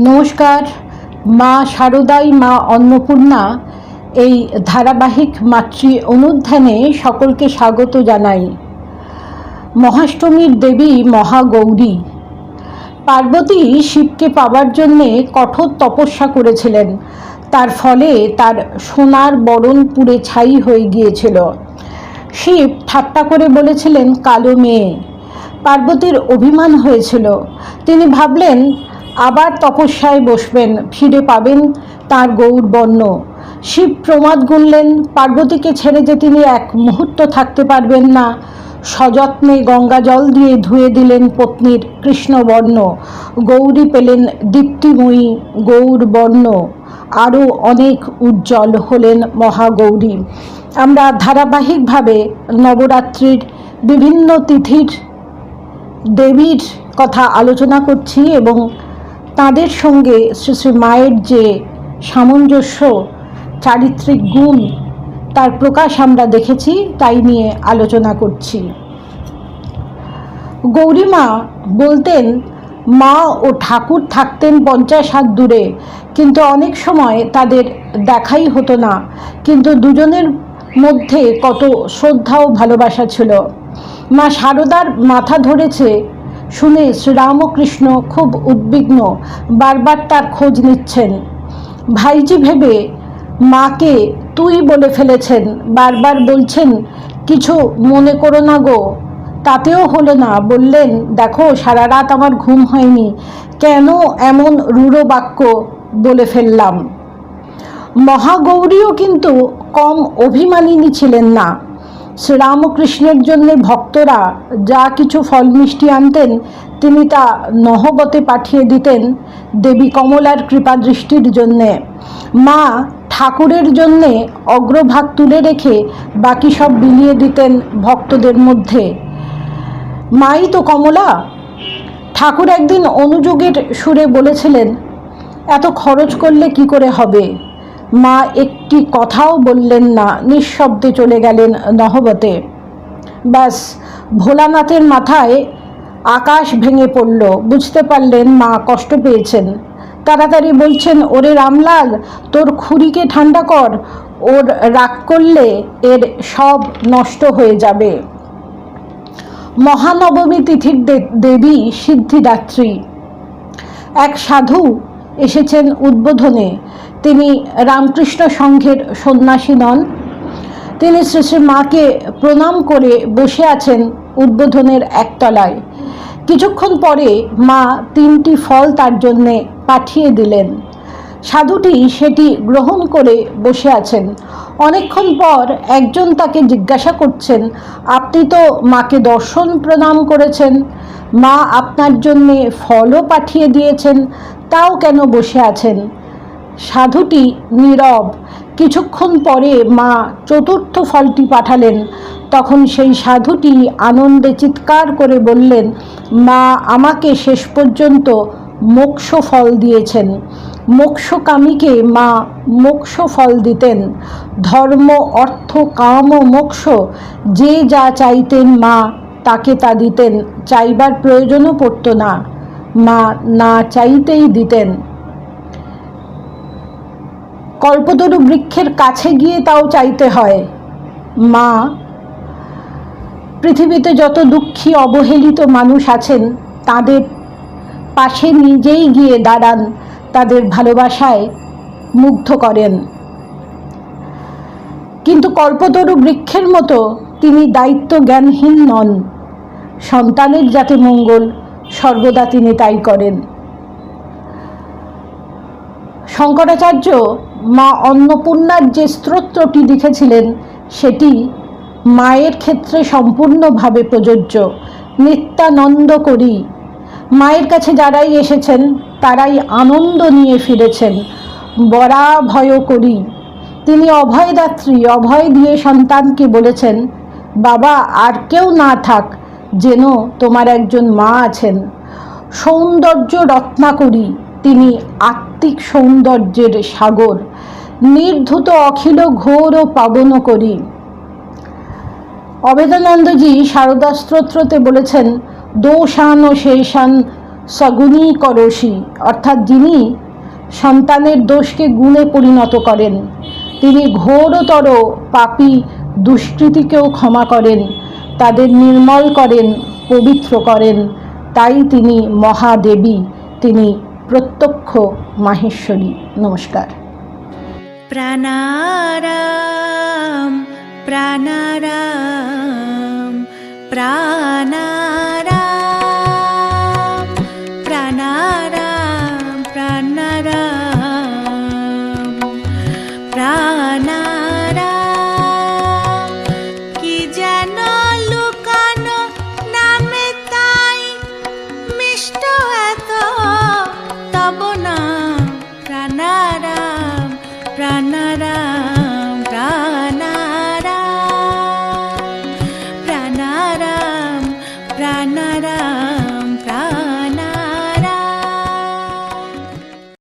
নমস্কার, মা শারদাই, মা অন্নপূর্ণা, এই ধারাবাহিক মাতৃ অনুধ্যানে সকলকে স্বাগত জানাই। মহাষ্টমীর দেবী মহাগৌরী পার্বতী শিবকে পাওয়ার জন্যে কঠোর তপস্যা করেছিলেন। তার ফলে তার সোনার বরণ পুড়ে ছাই হয়ে গিয়েছিল। শিব ঠাট্টা করে বলেছিলেন, কালো মেয়ে। পার্বতীর অভিমান হয়েছিল। তিনি ভাবলেন আবার তপস্যায় বসবেন, ফিরে পাবেন তার গৌর বর্ণ। শিব প্রমাদ গুনলেন, পার্বতীকে ছেড়ে যে তিনি এক মুহূর্ত থাকতে পারবেন না। সযত্নে গঙ্গা জল দিয়ে ধুয়ে দিলেন পত্নীর কৃষ্ণবর্ণ। গৌরী পেলেন দীপ্তিময়ী গৌর বর্ণ। আরও অনেক উজ্জ্বল হলেন মহাগৌরী। আমরা ধারাবাহিকভাবে নবরাত্রির বিভিন্ন তিথির দেবীর কথা আলোচনা করছি এবং তাদের সঙ্গে শ্রী শ্রী মায়ের যে সামঞ্জস্য, চারিত্রিক গুণ, তার প্রকাশ আমরা দেখেছি, তাই নিয়ে আলোচনা করছি। গৌরীমা বলতেন, মা ও ঠাকুর থাকতেন পঞ্চাশ হাত দূরে, কিন্তু অনেক সময় তাদের দেখাই হতো না, কিন্তু দুজনের মধ্যে কত শ্রদ্ধা ও ভালোবাসা ছিল। মা শারদার মাথা ধরেছে শুনে শ্রীরামকৃষ্ণ খুব উদ্বিগ্ন বারবার তার খোঁজ নিচ্ছেন। ভাইজি ভেবে, মাকে তুই বলে ফেলেছেন, বারবার বলছেন, কিছু মনে করো না গো। তাতেও হলো না। বললেন, দেখো সারা রাত আমার ঘুম হয়নি। কেন এমন রূঢ় বাক্য বলে ফেললাম? মহাগৌরীও কিন্তু কম অভিমানিনী ছিলেন না। শ্রীরামকৃষ্ণের জন্য ভক্তরা যা কিছু ফল মিষ্টি আনতেন, তিনি তা নহবতে পাঠিয়ে দিতেন দেবী কমলার কৃপা দৃষ্টির জন্যে। মা ঠাকুরের জন্যে অগ্রভাগ তুলে রেখে বাকি সব বিলিয়ে দিতেন ভক্তদের মধ্যে। মাই তো কমলা? ঠাকুর একদিন অনুযোগের সুরে বলেছিলেন, এত খরচ করলে কি করে হবে? মা একটি কথাও বললেন না, নিঃশব্দে চলে গেলেন নহবতে। ব্যাস, ভোলানাথের মাথায় আকাশ ভেঙে পড়ল। বুঝতে পারলেন মা কষ্ট পেয়েছেন। তাড়াতাড়ি বলছেন, ওরে রামলাল, তোর খুঁড়িকে ঠান্ডা কর। ওর রাগ করলে এর সব নষ্ট হয়ে যাবে। মহানবমী তিথির দেবী সিদ্ধিদাত্রী। এক সাধু এসেছেন উদ্বোধনে। তিনি রামকৃষ্ণ সংঘের সন্ন্যাসী নন। তিনি শ্রী শ্রী মাকে প্রণাম করে বসে আছেন উদ্বোধনের একতলায়। কিছুক্ষণ পরে মা তিনটি ফল তার জন্যে পাঠিয়ে দিলেন। সাধুটি সেটি গ্রহণ করে বসে আছেন। অনেকক্ষণ পর একজন তাকে জিজ্ঞাসা করছেন, আপনি তো মাকে দর্শন প্রণাম করেছেন। মা আপনার জন্যে ফলও পাঠিয়ে দিয়েছেন, তাও কেন বসে আছেন? সাধুটি নীরব। কিছুক্ষণ পরে মা চতুর্থ ফলটি পাঠালেন। তখন সেই সাধুটি আনন্দে চিৎকার করে বললেন, মা, আমাকে শেষ পর্যন্ত মোক্ষ ফল দিয়েছেন। মোক্ষকামীকে মা মোক্ষ ফল দিতেন। ধর্ম, অর্থ, কাম ও মোক্ষ, যে যা চাইতেন মা, তাকে তা দিতেন। চাইবার প্রয়োজনও পড়তো না। মা না চাইতেই দিতেন। কল্পতরু বৃক্ষের কাছে গিয়ে তাও চাইতে হয়। মা, পৃথিবীতে যত দুঃখী অবহেলিত মানুষ আছেন, তাদের পাশে নিজেই গিয়ে দাঁড়ান, তাদের ভালোবাসায় মুগ্ধ করেন। কিন্তু কল্পতরু বৃক্ষের মতো তিনি দায়িত্ব জ্ঞানহীন নন। সন্তানের যাতে মঙ্গল সর্বদা তিনি তাই করেন। শঙ্করাচার্য মা অন্নপূর্ণার যে স্তোত্রটি লিখেছিলেন, সেটি মায়ের ক্ষেত্রে সম্পূর্ণভাবে প্রযোজ্য। নিত্যানন্দ করি। মায়ের কাছে যারাই এসেছেন, তারাই আনন্দ নিয়ে ফিরেছেন। বরা ভয় করি। তিনি অভয়দাত্রী, অভয় দিয়ে সন্তানকে বলেছেন, বাবা, আর কেউ না থাক যেন তোমার একজন মা আছেন। সৌন্দর্য রত্না করি। তিনি আত্মিক সৌন্দর্যের সাগর, নির্ধুত অখিল ঘোর ও পাবন করি অবেদানন্দজি শারদা স্তোত্রতে বলেছেন, দোষান ও শেষান সগুণী করসি। অর্থাৎ যিনি সন্তানের দোষকে গুণে পরিণত করেন, তিনি ঘোরতর পাপী দুষ্কৃতিকেও ক্ষমা করেন, তাদের নির্মল করেন, পবিত্র করেন, তাই তিনি মহাদেবী, তিনি প্রত্যক্ষ মাহেশ্বরী নমস্কার। প্রাণারাম প্রাণারাম প্রাণা